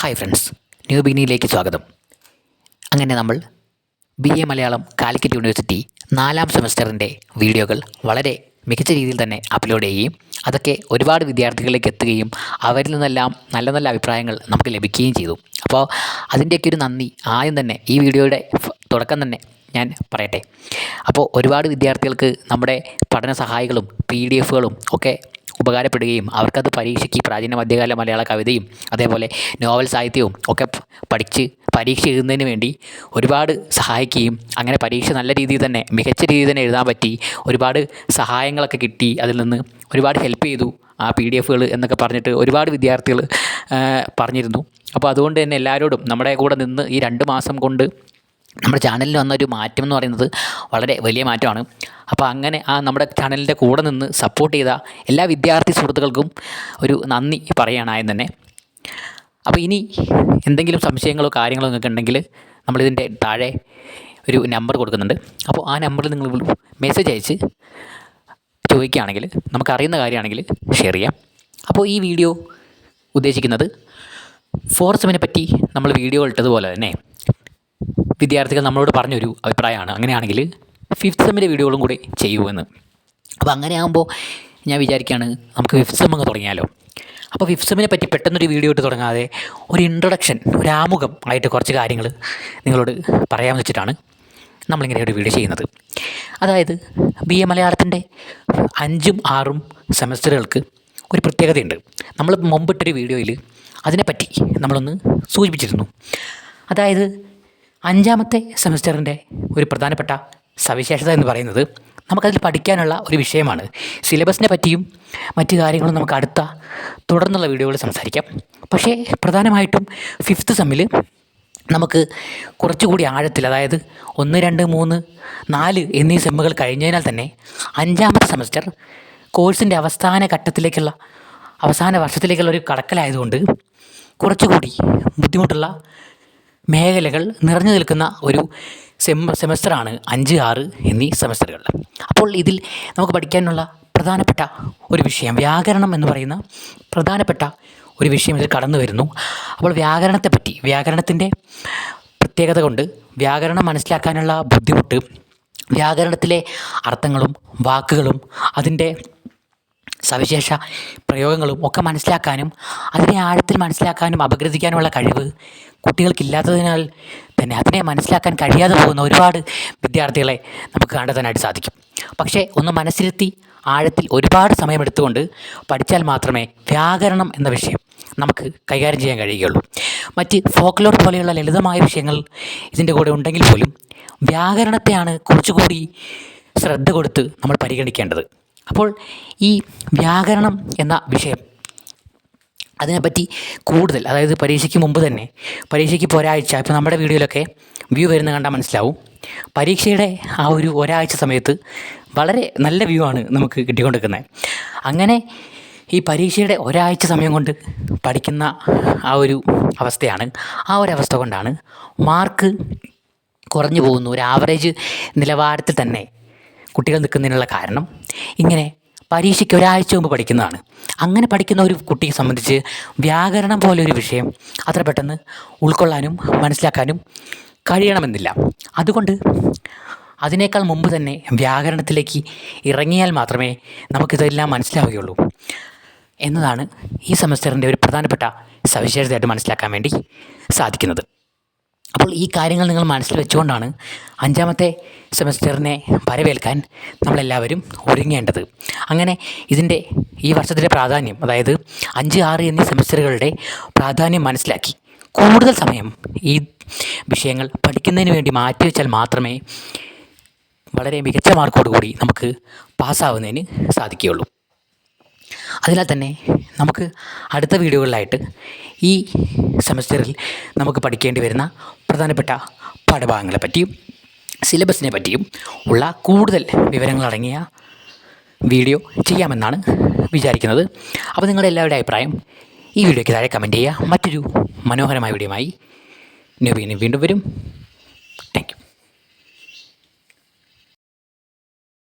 Hi friends new ബിഗിനിയിലേക്ക് സ്വാഗതം. അങ്ങനെ നമ്മൾ B A Malayalam Calicut University നാലാം സെമസ്റ്ററിന്റെ വീഡിയോകൾ വളരെ മികച്ച രീതിയിൽ തന്നെ അപ്ലോഡ് ചെയ്യുകയും അതൊക്കെ ഒരുപാട് വിദ്യാർത്ഥികളിലേക്ക് എത്തുകയും അവരിൽ നിന്നെല്ലാം നല്ല നല്ല അഭിപ്രായങ്ങൾ നമുക്ക് ലഭിക്കുകയും ചെയ്തു. അപ്പോൾ അതിന്റെയൊക്കെ ഒരു നന്ദി ആദ്യം തന്നെ ഈ വീഡിയോയുടെ തുടക്കം തന്നെ ഞാൻ പറയട്ടെ. അപ്പോൾ ഒരുപാട് വിദ്യാർത്ഥികൾക്ക് നമ്മുടെ പഠന സഹായികളും പി ഡി എഫുകളും ഒക്കെ ഉപകാരപ്പെടുകയും അവർക്കത് പരീക്ഷയ്ക്ക് പ്രാചീന മധ്യകാല മലയാള കവിതയും അതേപോലെ നോവൽ സാഹിത്യവും ഒക്കെ പഠിച്ച് പരീക്ഷ എഴുതുന്നതിന് വേണ്ടി ഒരുപാട് സഹായിക്കുകയും അങ്ങനെ പരീക്ഷ നല്ല രീതിയിൽ തന്നെ മികച്ച രീതിയിൽ തന്നെ എഴുതാൻ പറ്റി ഒരുപാട് സഹായങ്ങളൊക്കെ കിട്ടി അതിൽ നിന്ന് ഒരുപാട് ഹെൽപ്പ് ചെയ്തു ആ പി ഡി എഫുകൾ എന്നൊക്കെ പറഞ്ഞിട്ട് ഒരുപാട് വിദ്യാർത്ഥികൾ പറഞ്ഞിരുന്നു. അപ്പോൾ അതുകൊണ്ട് തന്നെ എല്ലാവരോടും നമ്മുടെ കൂടെ നിന്ന് ഈ രണ്ട് മാസം കൊണ്ട് നമ്മുടെ ചാനലിൽ വന്ന ഒരു മാറ്റം എന്ന് പറയുന്നത് വളരെ വലിയ മാറ്റമാണ്. അപ്പോൾ അങ്ങനെ ആ നമ്മുടെ ചാനലിന്റെ കൂടെ നിന്ന് സപ്പോർട്ട് ചെയ്ത എല്ലാ വിദ്യാർത്ഥി സുഹൃത്തുക്കൾക്കും ഒരു നന്ദി പറയുകയാണായും തന്നെ. അപ്പോൾ ഇനി എന്തെങ്കിലും സംശയങ്ങളോ കാര്യങ്ങളോ നിങ്ങൾക്ക് ഉണ്ടെങ്കിൽ നമ്മളിതിന്റെ താഴെ ഒരു നമ്പർ കൊടുക്കുന്നുണ്ട്. അപ്പോൾ ആ നമ്പറിൽ നിങ്ങൾ മെസ്സേജ് അയച്ച് ചോദിക്കുകയാണെങ്കിൽ നമുക്കറിയുന്ന കാര്യമാണെങ്കിൽ ഷെയർ ചെയ്യാം. അപ്പോൾ ഈ വീഡിയോ ഉദ്ദേശിക്കുന്നത് ഫോർസമിനെ പറ്റി നമ്മൾ വീഡിയോ ഇട്ടതുപോലെ തന്നെ വിദ്യാർത്ഥികൾ നമ്മളോട് പറഞ്ഞൊരു അഭിപ്രായമാണ്. അങ്ങനെയാണെങ്കിൽ ഫിഫ്ത്ത് സെമ്മിന്റെ വീഡിയോകളും കൂടി ചെയ്യുമെന്ന് അപ്പോൾ അങ്ങനെ ആകുമ്പോൾ ഞാൻ വിചാരിക്കുകയാണ് നമുക്ക് ഫിഫ്ത് സെം തുടങ്ങിയാലോ. അപ്പോൾ ഫിഫ്ത് സെമ്മിനെ പറ്റി പെട്ടെന്നൊരു വീഡിയോ ഇട്ട് തുടങ്ങാതെ ഒരു ഇൻട്രൊഡക്ഷൻ ഒരു ആമുഖം ആയിട്ട് കുറച്ച് കാര്യങ്ങൾ നിങ്ങളോട് പറയാമെന്ന് വെച്ചിട്ടാണ് നമ്മളിങ്ങനെ ഒരു വീഡിയോ ചെയ്യുന്നത്. അതായത് ബി എ മലയാളത്തിന്റെ അഞ്ചും ആറും സെമസ്റ്ററുകൾക്ക് ഒരു പ്രത്യേകതയുണ്ട്. നമ്മൾ മുമ്പിട്ടൊരു വീഡിയോയിൽ അതിനെപ്പറ്റി നമ്മളൊന്ന് സൂചിപ്പിച്ചിരുന്നു. അതായത് അഞ്ചാമത്തെ സെമസ്റ്ററിന്റെ ഒരു പ്രധാനപ്പെട്ട സവിശേഷത എന്ന് പറയുന്നത് നമുക്കതിൽ പഠിക്കാനുള്ള ഒരു വിഷയമാണ്. സിലബസിനെ പറ്റിയും മറ്റു കാര്യങ്ങളും നമുക്ക് അടുത്ത തുടർന്നുള്ള വീഡിയോകളിൽ സംസാരിക്കാം. പക്ഷേ പ്രധാനമായിട്ടും ഫിഫ്ത്ത് സെമ്മിൽ നമുക്ക് കുറച്ചുകൂടി ആഴത്തിൽ അതായത് ഒന്ന് രണ്ട് മൂന്ന് നാല് എന്നീ സെമ്മുകൾ കഴിഞ്ഞതിനാൽ തന്നെ അഞ്ചാമത്തെ സെമസ്റ്റർ കോഴ്സിന്റെ അവസാന ഘട്ടത്തിലേക്കുള്ള അവസാന വർഷത്തിലേക്കുള്ള ഒരു കടക്കലായതുകൊണ്ട് കുറച്ചുകൂടി ബുദ്ധിമുട്ടുള്ള മേഖലകൾ നിറഞ്ഞു നിൽക്കുന്ന ഒരു സെം സെമസ്റ്ററാണ് അഞ്ച് ആറ് എന്നീ സെമസ്റ്ററുകൾ. അപ്പോൾ ഇതിൽ നമുക്ക് പഠിക്കാനുള്ള പ്രധാനപ്പെട്ട ഒരു വിഷയം വ്യാകരണം എന്ന് പറയുന്ന പ്രധാനപ്പെട്ട ഒരു വിഷയം ഇതിൽ കടന്നു വരുന്നു. അപ്പോൾ വ്യാകരണത്തെ പറ്റി വ്യാകരണത്തിന്റെ പ്രത്യേകത കൊണ്ട് വ്യാകരണം മനസ്സിലാക്കാനുള്ള ബുദ്ധിമുട്ട് വ്യാകരണത്തിലെ അർത്ഥങ്ങളും വാക്കുകളും അതിന്റെ സവിശേഷ പ്രയോഗങ്ങളും ഒക്കെ മനസ്സിലാക്കാനും അതിനെ ആഴത്തിൽ മനസ്സിലാക്കാനും അപഗ്രഥിക്കാനുമുള്ള കഴിവ് കുട്ടികൾക്കില്ലാത്തതിനാൽ തന്നെ അതിനെ മനസ്സിലാക്കാൻ കഴിയാതെ പോകുന്ന ഒരുപാട് വിദ്യാർത്ഥികളെ നമുക്ക് കണ്ടെത്താനായിട്ട് സാധിക്കും. പക്ഷേ ഒന്ന് മനസ്സിരുത്തി ആഴത്തിൽ ഒരുപാട് സമയമെടുത്തുകൊണ്ട് പഠിച്ചാൽ മാത്രമേ വ്യാകരണം എന്ന വിഷയം നമുക്ക് കൈകാര്യം ചെയ്യാൻ കഴിയുകയുള്ളൂ. മറ്റ് ഫോക്ലോർ പോലെയുള്ള ലളിതമായ വിഷയങ്ങൾ ഇതിന്റെ കൂടെ ഉണ്ടെങ്കിൽ പോലും വ്യാകരണത്തെയാണ് കുറച്ചുകൂടി ശ്രദ്ധ കൊടുത്ത് നമ്മൾ പരിഗണിക്കേണ്ടത്. അപ്പോൾ ഈ വ്യാകരണം എന്ന വിഷയം അതിനെപ്പറ്റി കൂടുതൽ അതായത് പരീക്ഷയ്ക്ക് മുമ്പ് തന്നെ പരീക്ഷയ്ക്ക് ഇപ്പോൾ ഒരാഴ്ച ഇപ്പോൾ നമ്മുടെ വീഡിയോയിലൊക്കെ വ്യൂ വരുന്ന കണ്ടാൽ മനസ്സിലാവും. പരീക്ഷയുടെ ആ ഒരു ഒരാഴ്ച സമയത്ത് വളരെ നല്ല വ്യൂ ആണ് നമുക്ക് കിട്ടിക്കൊണ്ടിരിക്കുന്നത്. അങ്ങനെ ഈ പരീക്ഷയുടെ ഒരാഴ്ച സമയം കൊണ്ട് പഠിക്കുന്ന ആ ഒരു അവസ്ഥയാണ്. ആ ഒരു അവസ്ഥ കൊണ്ടാണ് മാർക്ക് കുറഞ്ഞു പോകുന്നു. ഒരു ആവറേജ് നിലവാരത്തിൽ തന്നെ കുട്ടികൾ നിൽക്കുന്നതിനുള്ള കാരണം ഇങ്ങനെ പരീക്ഷയ്ക്ക് ഒരാഴ്ച മുമ്പ് പഠിക്കുന്നതാണ്. അങ്ങനെ പഠിക്കുന്ന ഒരു കുട്ടിയെ സംബന്ധിച്ച് വ്യാകരണം പോലെ ഒരു വിഷയം അത്ര പെട്ടെന്ന് ഉൾക്കൊള്ളാനും മനസ്സിലാക്കാനും കഴിയണമെന്നില്ല. അതുകൊണ്ട് അതിനേക്കാൾ മുമ്പ് തന്നെ വ്യാകരണത്തിലേക്ക് ഇറങ്ങിയാൽ മാത്രമേ നമുക്കിതെല്ലാം മനസ്സിലാവുകയുള്ളൂ. എന്നതാണ് ഈ സെമസ്റ്ററിന്റെ ഒരു പ്രധാനപ്പെട്ട സവിശേഷതയായിട്ട് മനസ്സിലാക്കാൻ വേണ്ടി സാധിക്കുന്നത്. അപ്പോൾ ഈ കാര്യങ്ങൾ നിങ്ങൾ മനസ്സിൽ വെച്ചുകൊണ്ടാണ് അഞ്ചാമത്തെ സെമസ്റ്ററിനെ വരവേൽക്കാൻ നമ്മളെല്ലാവരും ഒരുങ്ങേണ്ടത്. അങ്ങനെ ഇതിന്റെ ഈ വർഷത്തിലെ പ്രാധാന്യം അതായത് അഞ്ച് ആറ് എന്നീ സെമസ്റ്ററുകളുടെ പ്രാധാന്യം മനസ്സിലാക്കി. കൂടുതൽ സമയം ഈ വിഷയങ്ങൾ പഠിക്കുന്നതിന് വേണ്ടി മാറ്റിവെച്ചാൽ മാത്രമേ വളരെ മികച്ച മാർക്കോടുകൂടി നമുക്ക് പാസ്സാവുന്നതിന് സാധിക്കുകയുള്ളൂ. അതിനാൽ തന്നെ നമുക്ക് അടുത്ത വീഡിയോകളിലായിട്ട് ഈ സെമസ്റ്ററിൽ നമുക്ക് പഠിക്കേണ്ടി വരുന്ന പ്രധാനപ്പെട്ട പാഠഭാഗങ്ങളെ പറ്റിയും സിലബസിനെ പറ്റിയും ഉള്ള കൂടുതൽ വിവരങ്ങളടങ്ങിയ വീഡിയോ ചെയ്യാമെന്നാണ് വിചാരിക്കുന്നത്. അപ്പോൾ നിങ്ങളുടെ എല്ലാവരുടെ അഭിപ്രായം ഈ വീഡിയോയ്ക്ക് താഴെ കമന്റ് ചെയ്യുക. മറ്റൊരു മനോഹരമായ വീഡിയോയുമായി ന്യൂ വീണ്ടും വരും.